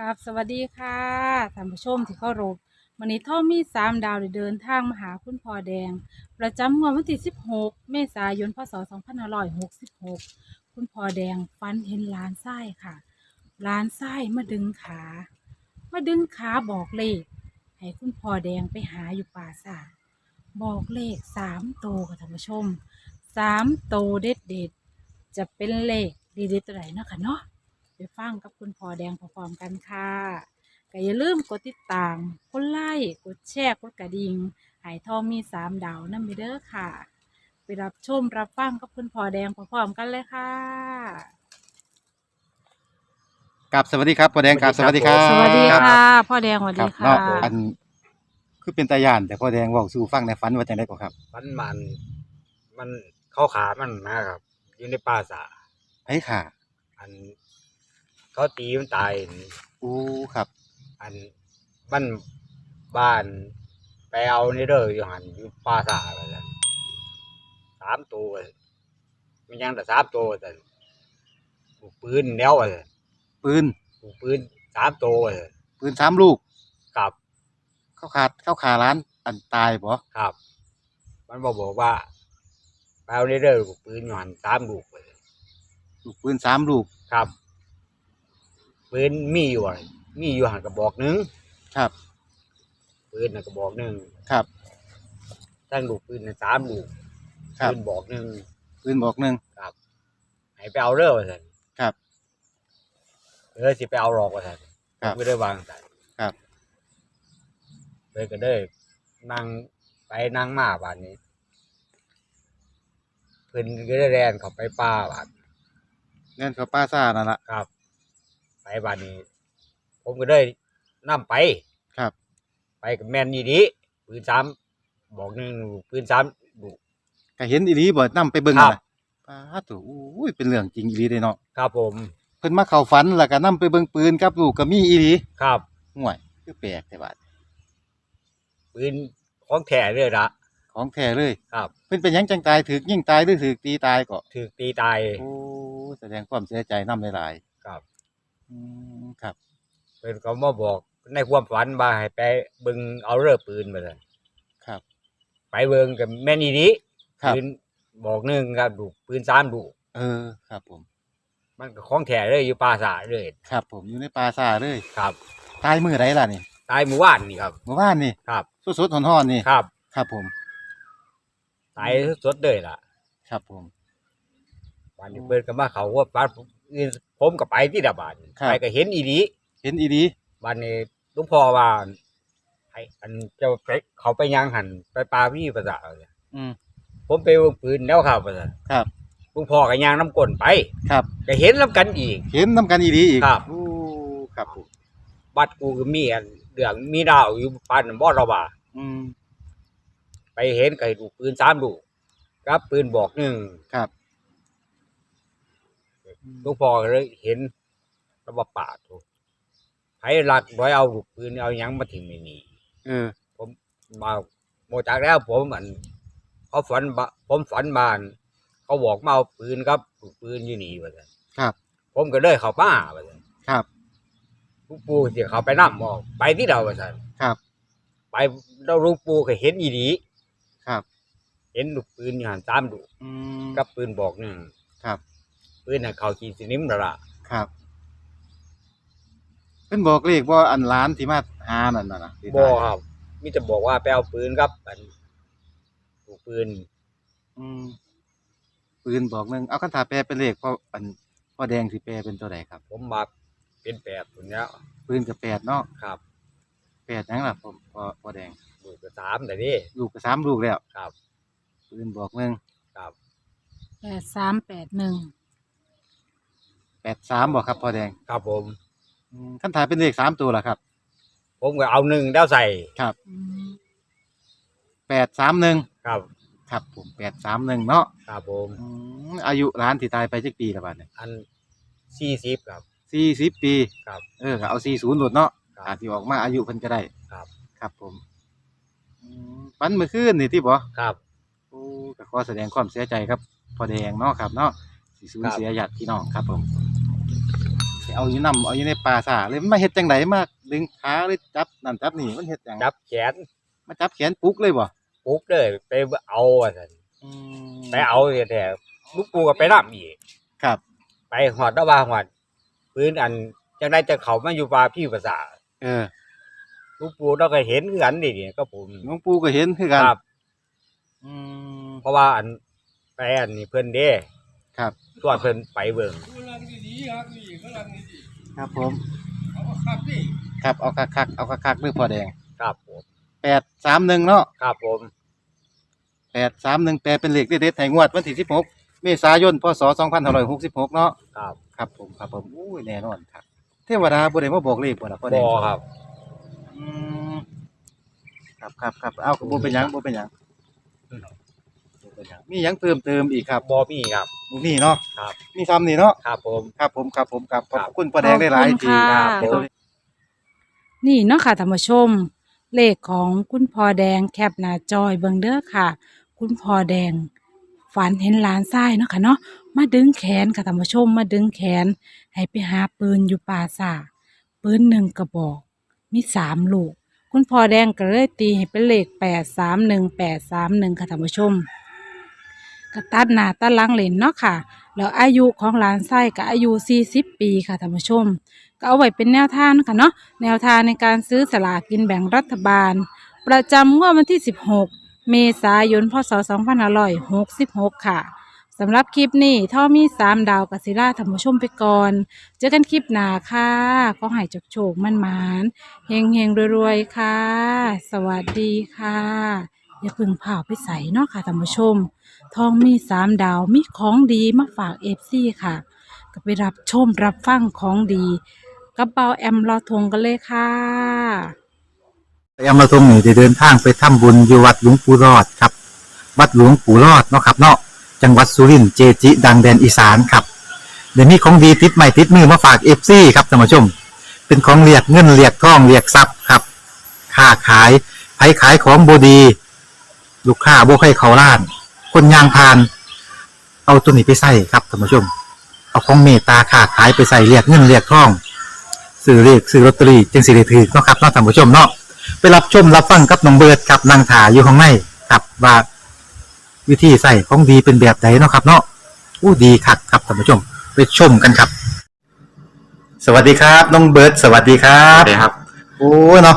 ครับสวัสดีค่ะท่านผู้ชมที่เคารพวันนี้ท่อมีสามดาวได้เดินทางมาหาคุณพ่อแดง ประจำงวดวันที่ 16 เมษายน พศ 2566 คุณพ่อแดงฟันเห็นหลานไส้ค่ะหลานไส้มาดึงขา มาดึงขาบอกเลข ให้คุณพ่อแดงไปหาอยู่ป่าสาบอกเลขสามโตวค่ะท่านผู้ชมสามโตวเด็ดเด็ดจะเป็นเลขดีๆตัวไหนเนาะค่ะเนาะ ฟังกับคุณพ่อแดงพร้อมๆกันค่ะก็อย่าลืมกดติดตามกดไลค์กดแชร์กดกระดิ่งหายทองมีสามดาวนั่นไปเด้อค่ะ ไปรับชมรับฟังกับคุณพ่อแดงพร้อมๆกันเลยค่ะกับสวัสดีครับพ่อแดงกับสวัสดีครับ สวัสดีรับค่ะพ่อแดงสวัสครัดีบค่ะเนาะอันคือเป็นตาย่านแต่พ่อแดงเว่าสู่ฟังในฝันว่าจังได๋ก็ครับมันมันมันเข้าขามันนะครับอยู่ในป่าสาไอ้ค่ะ อัน เขาตีมันตายอู้ครับ อันมันบ้านไปเอาในเด้ออยู่หันอยู่ป่าสาอะไรนั่นสามตัวมันยังแต่สามตัวแต่ลูกปืนแนวอะไรปืนลูกปืนสามตัวเลยปืนสามลูกกับเข้าขาดเข้าขาร้าน อันตายบ่ครับ มันบอกบอกว่าไปเอาในเด้อลูกปืนอยู่หันสามลูกเลยลูกปืนสามลูกครับ ปืนมีอยู่อะมีอยู่หันกระบอกหนึงครับ ปืนน่ะกระบอกหนึ่งครับตั้งลูกปืนน่ะสามลูกครับ ปืนบอกหนึ่งปืนบอกหนึ่ง ให้ไปเอาเด้อว่าสันครับเออสิไปเอาหรอกว่าสันครับไม่ได้วางสันครับ เลยก็ได้นั่งไปนั่งมาบานนี้ เพิ่นก็ได้แรนเขาไปป่าบาน เงินเขาป้าซ่านั่นล่ะครับ ไปบานนี้ ผมก็ได้นํไปครับ ไปกับแมนนี่ดีปืนสามบอกหนึ่งลูกปืนสามลูกก็เห็นอีหลีบ่นํไปเบิ่งครันั่นบน่ะป้าดโอ้อุ้ยเป็นเรื่องจริงอีหลีเด้เนาะครับผมเพิ่นมาเข้าฝันแล้วก็นํไปเบิ่งปืนกับลูกก็มีอีหลีครับ ห่วยคือแปลกแต่บาดปืนของแท้เลยละของแท้เลยครับเพิ่นเป็นหยังจังตายถูกยิงตายหรือถูกตีตายก็ ถูกตีตาย โอ้แสดงความเสียใจนำหลายครับๆ อืมครับเพิ่นก็มาบอกในความฝันว่าให้ไปเบิ่งเอาเรือปืนมาเลยครับ ไปเบิ่งกับแม่นอีดีครับ ปืนบอกหนึ่งครับดูกปืนสามดูกเออ ครับผม มันก็ของแท้เลยอยู่ป่าสาเลยครับผมอยู่ในป่าซ่าเลย ครับ ตายมื้อใดล่ะนี่ตายเมื่อวานนี่ครับ เมื่อวานนี่ครับสดๆร้อนๆนี่ ครับ ครับผม ตายสดๆเลยล่ะ ครับผม วันนี้เพิ่นก็มาเขาว่าบ้าน ผมผมก็ไปที่ดาบานครับ ไปก็เห็นอีดีเห็นอีดีวันนี้หลุงพ่อว่าให้อันเจะไปเขาไปยังหันไปปาวี่ภาษาเอาเลยอืม ผมไปวงปืนแล้วครับภาษาครับ หลุงพ่อก็ยางน้ำก้นไปครับ ก็เห็นน้ำกันอีก เห็นนํกันอีดีอีกครับ โอ้ครับผมบัดกูก็มีอันเรื่องมีดาวอยู่ปานบ่ระบาอืม ไปเห็นก็ให้ดูกปืนสามลูกกับปืนบอกหนึ่งครับ หลูกพ่อก็เลยเห็นระบาปาดโถูกไผหลักร้อยเอาลูกปืนเอาหยังมาทิ้งในนี่เออมาโมจากแล้วผมอันเขาฝันบะผมฝันบาน เขาบอกมาเอาปืนครับลูกปืนอยู่นี่ว่าซั่นครับ ผมก็เลยเข้าป้าว่าซั่นครับลูกปู่สิเขาไปนำออกไปที่เราว่าซั่นครับไปเราลูกปู่ก็เห็นอีดีครับ เห็นลูกปืนอยู่หันตามดูอืม กับปืนบอกหนึ่งครับ ปืนน่ะเขาขีดสนิมแล้วล่ะครับเพิ่นบอกเลขว่าอันล้านที่มาหานั่นน่ะนะที่บอตายครับมิจะบอกว่าไปเอาปืนครับอันลูกปืนอืมปืนบอกหนึงเอาคันถาแปลเป็นเลขเพราะอันพ่อแดงสิแปลเป็นตัวใดครับ ผมมาเป็นแปดคนแล้วปืนกับแปดเนาะครับแปดหยังล่ะผมพ่อพ่อแดง ลูกก็สามแต่นี่ลูกก็สามลูกแล้วครับ ปืนบอกหนึ่งครับแปดสามแปดหนึ่ง แปดสามบอกครับพ่อแดงครับผม อืมคันถาเป็นเลขสามตัวล่ะครับผมก็เอาหนึ่งแล้วใส่ครับแปดสามหนึ่งครับ ครับผมแปดสามหนึ่งเนาะครับผม อืมอายุร้านที่ตายไปจักปีละบาดเนี่ยอันสี่สิบครับ สี่สิบปีครับ เออก็เอาสี่ศูนย์หลดเนาะครับอาจที่ออกมาอายุเพิ่นก็ได้ครับ ครับผมอืมปันเมื่อคืนนี่ที่บ่ครับ โอ้ก็ขอแสดงความเสียใจครับพ่อแดงเนาะครับเนาะสิสูญครับ เสียญาติพี่น้องครับผมแส เอาอยู่นํเอาอยู่ในป่าซ่าเลยมันมาเฮ็ดจังไดมาดึงขาเลยจับนั่นจับนี่มันเฮ็ดหยังจับแขนมาจับแขนปลุกเลยบ่ปุ๊บเลยไปเอาอะซั่นอืมไปเอาแต่ลูกปูก็ไปรับอีกครับ ไปหอดระว่าหอดปืนอันจังได้จะเขามาอยู่ป่าพี่ภาษาเออลูกปูเราก็เห็นคือกันนี่นี่ก็ผมหลวงปู่ก็เห็นคือกันครับ อืมเพราะว่าอันไปอันนี้เพิ่นเด้ครับ ชวนเพิ่นไปเบิ่งครับผม ครับเอาคักๆเอาคักๆเด้อพ่อแดงครับผม831เนาะครับผม831แปลเป็นเลขเด็ดๆให้งวดวันที่16เมษายนพศ2566เนาะครับครับผมครับผมอุ้ยแน่นอนครับ เทวดาบ่ได้มาบอกเลขบ่ล่ะพ่อแดบ่งครับอืมครับครับครับเอาก็บ่เป็นหยังบ่เป็นหยังบ่ เป็นหยัง มีหยังเติมเติมอีกครับบ่มีครับ บ่มีเนาะครับ มีซ้ำนี่เนาะครับผม ครับผมครับผมครับขครัอบบคุณพ่อแดงได้หลายขอบคุทีณค่ะที่ตัวเลขนี่เนาะค่ะท่านผู้ชม เลขของคุณพ่อแดงแคปหน้าจอยเบิ่งเด้อค่ะ คุณพ่อแดง ฝันเห็นหลานทรายเนาะค่ะเนาะมาดึงแขนค่ะท่านผู้ชมมาดึงแขน ให้ไปหาปืนอยู่ป่าซ่าปืนหนึ่งกระบอกมีสามลูก คุณพ่อแดงก็เลยตีให้เป็นเลขแปดสามหนึ่งแปดสามหนึ่งค่ะท่านผู้ชม ก็ตัดหน้าตัดหลังเลนเนาะค่ะ แล้วอายุของหลานไส้ก็อายุสี่สิบปีค่ะท่านผู้ชม ก็เอาไว้เป็นแนวทางนะค่ะเนาะแนวทางในการซื้อสลากกินแบ่งรัฐบาล ประจำงวดวันที่ 16 เมษายนพศ2566 ค่ะสำหรับคลิปนี้ท่อมี3ดาวกัสิล่าท่านผู้ชมไปก่อน เจอกันคลิปหน้าค่ะ ก็ให้จกโชคมันมานเฮงเฮงรวยๆ ค่ะ สวัสดีค่ะ อย่าเพึ่งเผาไปใส่เนาะค่ะท่านผู้ชม ทองมี3ดาวมีของดีมาฝากเอฟซีค่ะ ก็ไปรับชมรับฟังของดีกับเบาแอมรอทงกันเลยค่ะ แอมมาตรงนี้ได้เดินทางไปทำบุญอยู่วัดหลวงปู่รอดครับ วัดหลวงปู่รอดเนาะครับเนาะจังหวัดสุรินทร์เจจิ ดังแดนอีสานครับ เดี๋ยวนี้ของดีติดใหม่ติดมือมาฝากเอฟซีครับท่านผู้ชม เป็นของเรียกเงินเรียกทองเรียกทรัพย์ครับ ค้าขายไผขายของบดี ลูกค้าบ่ให้เขาล้าน คนยางพาน เอาตัวนี้ไปใส่ครับท่านผู้ชม เอาของเมตตาค้าขายไปใส่เรียกเงินเรียกทองซื้อเรียกซื้อลอตเตอรี่จึงสิได้ถือเนาะครับเนาะท่านผู้ชมเนาะไปรับชมรับฟังกับน้องเบิร์ดครับนางถาอยู่ข้างในครับว่าวิธีใส่ของดีเป็นแบบไหนเนาะครับเนาะอู้ดีคักครับท่านผู้ชม ไปชมกันครับ สวัสดีครับน้องเบิร์ดสวัสดีครัครับบครับ โอ้เนาะ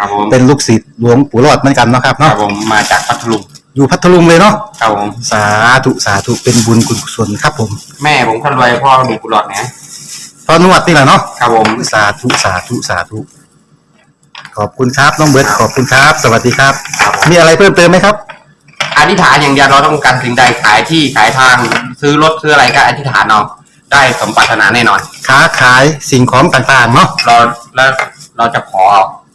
ครับผมเป็นลูกศิษย์หลวงปู่รอดเหมือนกันเนาะครับครับเนาะผมมาจากพัทลุงอยู่พัทลุงเลยเนาะครับผมสาธุสาธุเป็นบุญกุศลครับผมแม่ผมคนรวยพ่อมีกุหลาบนะพอนวดนี่แหละเนาะครับผม สาธุสาธุสาธุขอบคุณครับน้องเบิร์ดขอบคุณครับ สวัสดีครับ ครับผม มีอะไรเพิ่มเติมไหมครับ อธิษฐานอย่างเดียวเราต้องการสิ่งใดขายที่ขายทางซื้อรถซื้ออะไรก็อธิษฐานเอาได้สมปรารถนาแน่นอน ค้าขายสิ่งของต่างๆเนาะเราแล้วเราจะขอ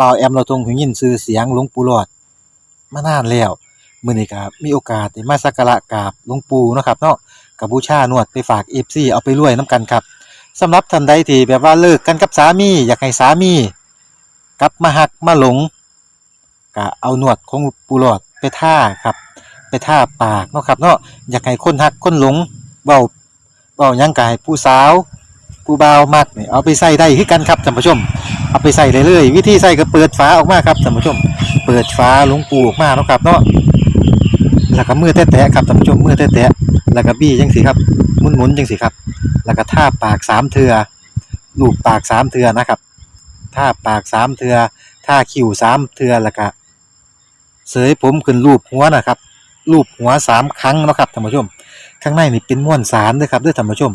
บ่าวแอมเราทรงหูยินชื่อเสียงหลวงปู่หลอดมานานแล้วมื้อนี้ก็มีโอกาสได้มาสักการะกราบหลวงปู่เนาะครับเนาะกับบูชานวดไปฝาก FC เอาไปรวยนํกันครับสำหรับท่านใดที่แบบว่าเลิกกันกับสามี อยากให้สามี กลับมาหักมาหลงก็เอาหนวดของปูหลอดไปท่าครับ ไปท่าปากเนาะครับเนาะอยากให้คนหักคนหลงเบาเบายังกายผู้สาว ผู้บ่าวมักนี่เอาไปใส่ได้คือกันครับท่านผู้ชม เอาไปใส่เลยวิธีใส่ก็เปิดฝาออกมาครับท่านผู้ชม เปิดฝาหลวงปูออกมาเนาะครับเนาะแล้วก็มือแตะๆครับท่านผู้ชมมือแตะๆแล้วก็บี้จังสิครับหมุนๆจังสิครับ แล้วก็ท่าปากสามเทือลูบปากสามเทือนะครับท่าปากสามเทือท่าคิ้วสามเทือแล้วก็เสยผมขึ้นรูปหัวนะครับรูปหัวสามครั้งนะครับท่านผู้ชม ข้างในนี่เป็นม้วนสารด้วยครับด้วยท่านผู้ชม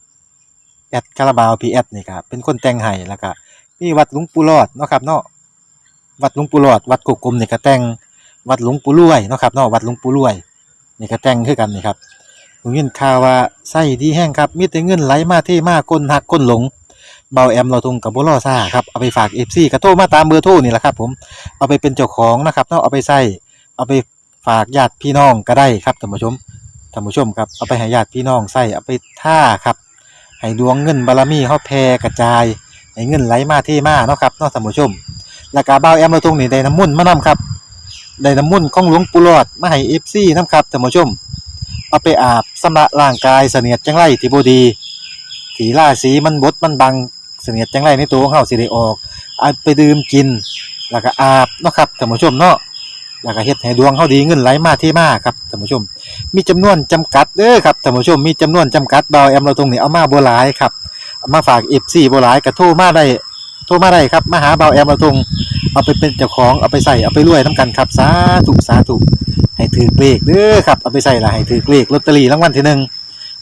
แอดคาราบาวพีแอดนี่ครับเป็นคนแต่งให้แล้วก็มีวัดหลวงปู่หลอดเนาะครับเนาะวัดหลวงปู่หลอด วัดกกกลมนี่ก็แต่งวัดหลวงปู่รวยเนาะครับเนาะวัดหลวงปู่รวยนี่ก็แต่งคือกันนี่ครับผมยินข่าวว่าไส้ดีแห้งครับมีแต่เงินไหลมาเที่มาก้นหักก้นหลงเบาแอมเราทุงกับบุรอซ่าครับเอาไปฝากเอฟซีกระโทมาตามเบอร์โทรนี่แหละครับ ผมเอาไปเป็นเจ้าของนะครับเนาะเอาไปใส่เอาไปฝากญาติพี่น้องก็ได้ครับท่านผู้ชมท่านผู้ชมครับเอาไปให้ญาติพี่น้องใส่เอาไปท่าครับ ให้ดวงเงินบารมีเขาแผ่กระจาย ให้เงินไหลมาเที่มาเนาะครับเนาะท่านผู้ชม แล้วก็เบาแอมเราทงนี่ได้น้ำมุ่นมานํครับได้น้ำมุ่นของหลวงปู่หลอดมาให้เอฟซีนํครับท่านผู้ชม เอาไปอาบสำระร่างกายเสนียดจังไรที่บดีสีล่าสีมันบดมันบังเสนียดจังไรในตัวของเฮาสิได้ออกเอาไปดื่มกิน แล้วก็อาบเนาะครับท่านผู้ชมเนาะ แล้วก็เฮ็ดให้ดวงเฮาดีเงินไหลมาเที่มาครับท่านผู้ชม มีจำนวนจำกัดเด้อครับท่านผู้ชมมีจำนวนจำกัดดาวแอมเราตรงนี้เอามาบ่หลายครับเอามาฝาก FC บ่หลายก็โทรมาได้โทรมาได้ครับมาหาเบาแอมเราตรงเอาไปเป็นเจ้าของเอาไปใส่เอาไปรวยนํกันครับสาธุสาธุให้ถือเลขเด้อครับเอาไปใส่ละให้ถือเลขลอตเตอรี่รางวัลที่หนึ่ง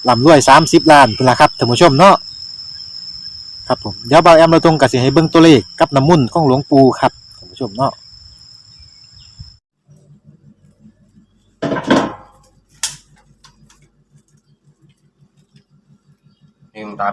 ลำรวยสามสิบล้านเป็นละครับท่านผู้ชมเนาะครับผมเดี๋ยวเบาแอมเราตรงกับสิให้เบิ่งตัวเลขกับน้ำมุ่นของหลวงปู่ครับท่านผู้ชมเนาะ ลืมตาเ